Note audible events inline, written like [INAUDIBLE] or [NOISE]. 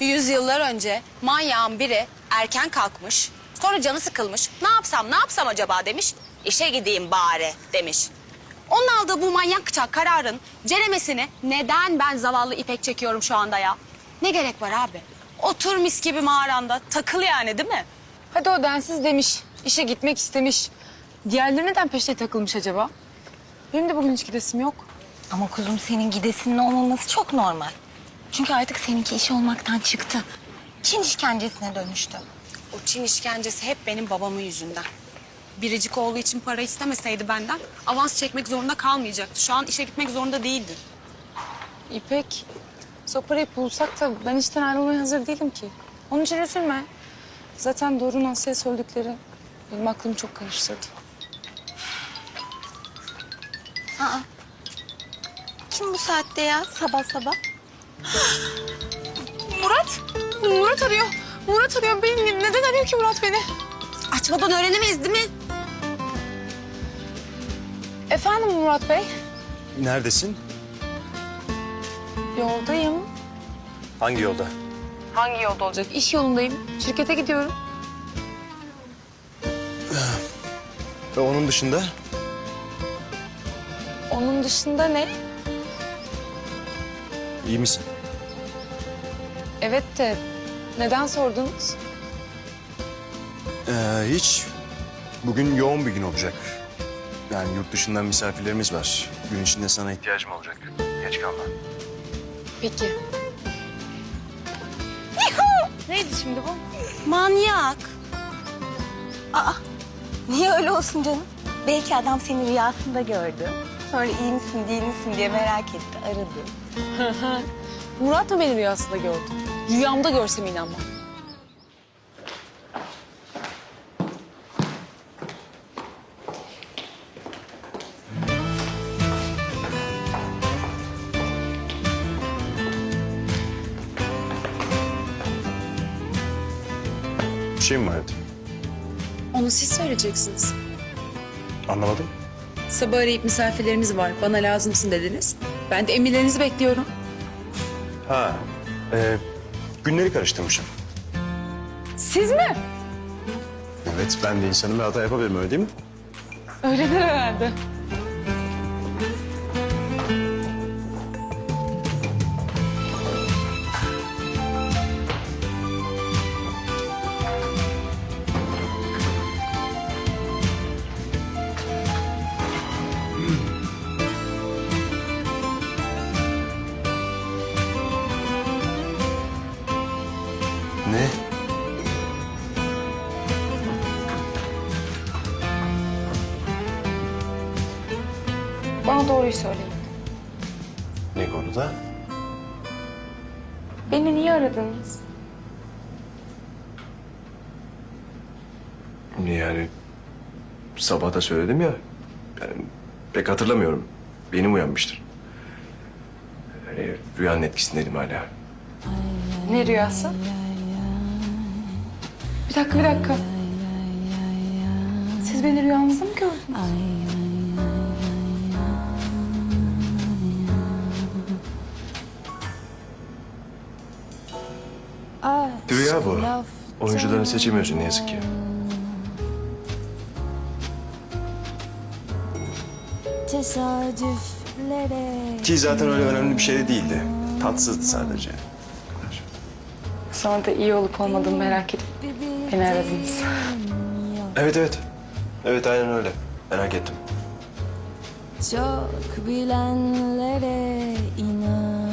Yüzyıllar önce manyağın biri erken kalkmış. Sonra canı sıkılmış. Ne yapsam ne yapsam acaba demiş. İşe gideyim bari demiş. Onun aldığı bu manyakça kararın ceremesini neden ben zavallı İpek çekiyorum şu anda ya? Ne gerek var abi? Otur mis gibi mağaranda takıl yani değil mi? Hadi o densiz demiş. işe gitmek istemiş. Diğerleri neden peşine takılmış acaba? Benim de bugün hiç gidesim yok. Ama kuzum senin gidesinin olmaması çok normal. Çünkü artık seninki iş olmaktan çıktı. Çin işkencesine dönüştü. O Çin işkencesi hep benim babamın yüzünden. Biricik oğlu için para istemeseydi benden avans çekmek zorunda kalmayacaktı. Şu an işe gitmek zorunda değildi. İpek, o parayı bulsak da ben işten ayrılmaya hazır değilim ki. Onun için üzülme. Zaten Doruk'un Asya'ya söyledikleri benim aklımı çok karıştırdı. Aa. Kim bu saatte ya sabah sabah? Murat, Murat arıyor. Murat arıyor. Beni, neden arıyor ki Murat beni? Açmadan öğrenemeyiz değil mi? Efendim Murat Bey? Neredesin? Yoldayım. Hangi yolda? Hangi yolda olacak? İş yolundayım. Şirkete gidiyorum. Ve onun dışında? Onun dışında ne? İyi misin? Evet de neden sordunuz? Ee, hiç. Bugün yoğun bir gün olacak. Yani yurt dışından misafirlerimiz var. Gün içinde sana ihtiyacım olacak. Geç kalma. Peki. Neydi şimdi bu? Manyak. Aa, niye öyle olsun canım? Belki adam seni rüyasında gördü. Sonra iyi misin değil misin diye merak etti, aradı. [LAUGHS] Murat mı beni rüyasında gördü? Rüyamda görsem inanmam. Bir şey mi vardı? Onu siz söyleyeceksiniz. Anlamadım. Sabah arayıp misafirlerimiz var, bana lazımsın dediniz. Ben de emirlerinizi bekliyorum. Ha. E, günleri karıştırmışım. Siz mi? Evet ben de insanım ve hata yapabilirim öyle değil mi? Öyledir herhalde. Ne? Bana doğruyu söyleyin. Ne konuda? Beni niye aradınız? Yani sabah da söyledim ya. Yani pek hatırlamıyorum. Benim uyanmıştır. Yani rüyanın etkisindeydim hala. Ne rüyası? Bir dakika, bir dakika. Siz beni rüyanızda mı gördünüz? Rüya bu. Oyuncularını seçemiyorsun ne yazık ki. Tesadüflere Ki zaten öyle önemli bir şey de değildi. Tatsızdı sadece. Sonra da iyi olup olmadığımı merak edip beni aradınız. Evet evet. Evet aynen öyle. Merak ettim. çok bilenlere inan